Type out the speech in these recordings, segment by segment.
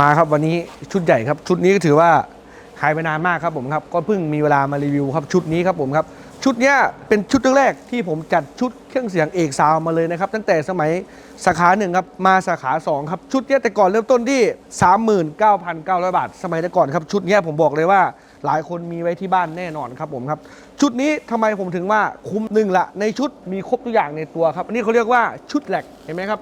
มาครับวันนี้ชุดใหญ่ครับ ชุดนี้ก็ถือว่าหายไปนานมากครับผมครับ ก็เพิ่งมีเวลามารีวิวครับชุดนี้ครับผมครับ ชุดเนี้ยเป็นชุดแรกที่ผมจัดชุดเครื่องเสียงเอกซาวมาเลยนะครับ ตั้งแต่สมัยสาขาหนึ่งครับมาสาขาสองครับชุดเนี้ยแต่ก่อนเริ่มต้นที่ 39,900 บาท สมัยแต่ก่อนครับชุดเนี้ยผมบอกเลยว่าหลายคนมีไว้ที่บ้านแน่นอนครับผมครับ ชุดนี้ทำไมผมถึงว่าคุ้มหนึ่งละในชุดมีครบทุกอย่างในตัวครับอันนี้เขาเรียกว่าชุดแหลกเห็นไหมครับ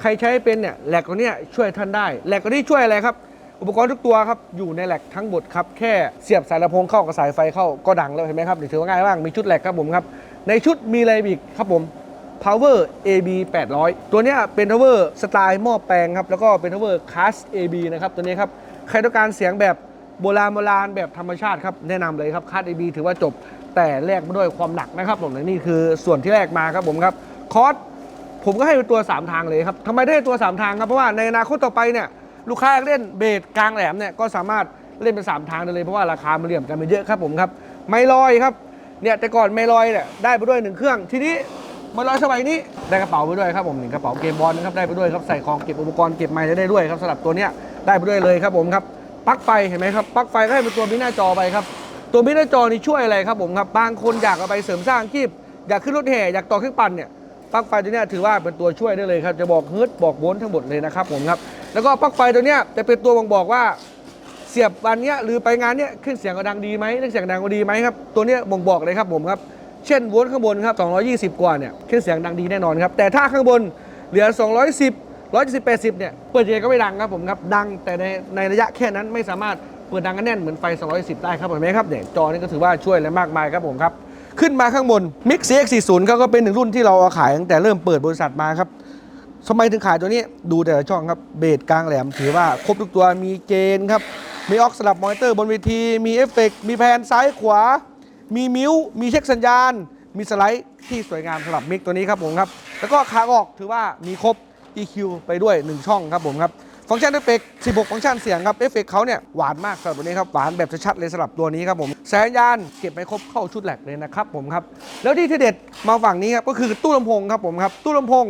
ใครใช้เป็นเนี่ยแหลกตัวเนี้ยช่วยท่านได้แหลกตัวนี้ช่วยอะไรครับ อุปกรณ์ทุกตัวครับอยู่ในแหลกทั้งหมดครับแค่เสียบสายลำโพงเข้ากับสายไฟเข้าก็ดังแล้วเห็นไหมครับถือว่าง่ายมากมีชุดแหลกครับผมครับในชุดมีอะไรอีกครับผม power AB 800 ตัวเนี้ยเป็น power สไตล์หม้อแปลงครับแล้วก็เป็น power class AB นะครับตัวนี้ครับใครต้องการเสียงแบบโบราณโบราณแบบธรรมชาติครับแนะนำเลยครับ class AB ถือว่าจบแต่แลกมาด้วยความหนักนะครับผมนี่คือส่วนที่แลกมาครับผมครับคอร์ส ผมก็ให้เป็นตัว 3 ทางเลยครับทำไมได้ตัว 3 ทางครับ เพราะว่าในอนาคตต่อไปเนี่ยลูกค้าเล่นเบสกลางแหลมเนี่ยก็สามารถเล่นเป็น 3 ทางได้เลยเพราะว่าราคามันเหลื่อมกันไปเยอะครับผมครับไม่ลอยครับเนี่ยแต่ก่อนไม่ลอยเนี่ยได้ไปด้วยหนึ่งเครื่อง ทีนี้ไม่ลอยสมัยนี้ได้กระเป๋าไปด้วยครับผมหนึ่งกระเป๋าเกมบอลนะครับได้ไปด้วยครับใส่ของเก็บอุปกรณ์เก็บไม้ได้ด้วยครับสำหรับตัวเนี้ยได้ไปด้วยเลยครับผมครับปลั๊กไฟเห็นไหมครับปลั๊กไฟก็ให้เป็นตัวมิหน้าจอไปครับตัวมิหน้าจอนี่ช่วยอะไรครับผมครับบางคนอยากเอาไปเสริมสร้างอาชีพอยากขึ้นรถแห่อยากต่อเครื่องปั่นเนี่ย ปลั๊กไฟตัวนี้ถือว่าเป็นตัวช่วยได้เลยครับ จะบอกเฮิร์ตบอกโวลต์ทั้งหมดเลยนะครับผมครับ แล้วก็ปลั๊กไฟตัวนี้จะเป็นตัวบ่งบอกว่าเสียบวันนี้หรือไปงานเนี้ยเครื่องเสียงก็ดังดีไหมเรื่องเสียงดังก็ดีไหมครับ ตัวนี้บ่งบอกเลยครับผมครับ เช่นโวลต์ข้างบนครับ220 กว่าเนี่ยเครื่องเสียงดังดีแน่นอนครับ แต่ถ้าข้างบนเหลือ 210 170 80เนี่ยเปิดยังไงก็ไม่ดังครับผมครับ ดังแต่ในในระยะแค่นั้นไม่สามารถเปิดดังกันแน่นเหมือนไฟ 210 ได้ครับเห็นไหมครับเนี่ยจอนี่ก็ถือว่าช่วยอะไรมากมายครับผมครับ ขึ้นมาข้างบน Mix CX40 ก็ก็เป็นหนึ่งรุ่นที่เราเอาขายตั้งแต่เริ่มเปิดบริษัทมาครับทำไมถึงขายตัวนี้ดูแต่ละช่องครับเบสกลางแหลม ถือว่าครบทุกตัวมีเกณฑ์ครับ มีออกสลับมอนิเตอร์บนเวที มีเอฟเฟกต์มีแพนซ้ายขวา มีมิวมีเช็คสัญญาณ มีสไลด์ที่สวยงามสำหรับมิกตัวนี้ครับผมครับ แล้วก็ขาออกถือว่ามีครบ EQ ไปด้วย 1 ช่องครับผมครับ ฟังก์ชันเอฟเฟกต์16 ฟังก์ชันเสียงครับ เอฟเฟกต์เขาเนี่ยหวานมากสำหรับตัวนี้ครับ หวานแบบชัดเลยสำหรับตัวนี้ครับผมแสงยานเก็บไปครบเข้าชุดแหลกเลยนะครับผมครับ แล้วที่เด็ดมาฝั่งนี้ครับก็คือตู้ลำโพงครับผมครับ ตู้ลำโพง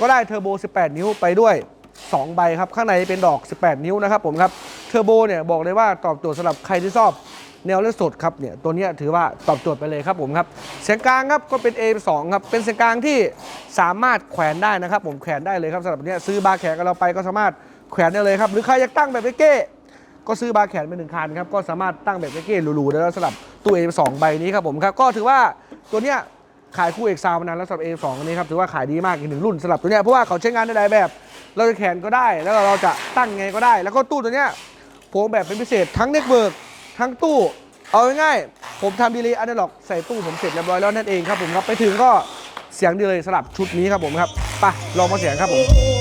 ก็ได้เทอร์โบ 18 นิ้วไปด้วย 2 ใบครับ ข้างในเป็นดอก 18 นิ้วนะครับผมครับ เทอร์โบเนี่ยบอกเลยว่าตอบโจทย์สำหรับใครที่ชอบแนวเล่นสดครับเนี่ยตัวนี้ถือว่าตอบโจทย์ไปเลยครับผมครับ เสียงกลางครับก็เป็น A2 ครับเป็นเสียงกลางที่สามารถแขวนได้นะครับ ผมแขวนได้เลยครับสำหรับเนี้ยซื้อบาร์แขกับเราไปก็สามารถ แขวนได้เลยครับ หรือใครอยากตั้งแบบเก้ก็ซื้อบาร์แขวนไปหนึ่งคันครับ ก็สามารถตั้งแบบเก้หรูๆได้แล้วสำหรับตู้ A2 ใบนี้ครับผมครับ ก็ถือว่าตัวเนี้ยขายคู่เอกซาวมานานแล้วสำหรับ A2 อันนี้ครับถือว่าขายดีมากอีกหนึ่งรุ่นสำหรับตัวเนี้ยเพราะว่าเขาใช้งานได้หลายแบบ เราจะแขวนก็ได้ แล้วเราจะตั้งไงก็ได้ แล้วก็ตู้ตัวเนี้ยผมแบบเป็นพิเศษทั้งเน็ตเวิร์กทั้งตู้ เอาง่ายๆผมทำดีเลยอันนี้หรอกใส่ตู้ผมเสร็จเรียบร้อยแล้วนั่นเองครับผมครับไปถึงก็เสียงดีเลยสำหรับชุดนี้ครับผมครับไปลองมาเสียงครับผม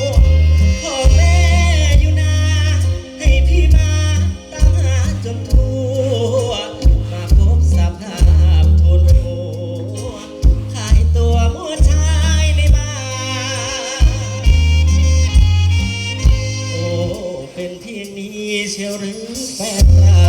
นี้เชียวหรือแฟนเรา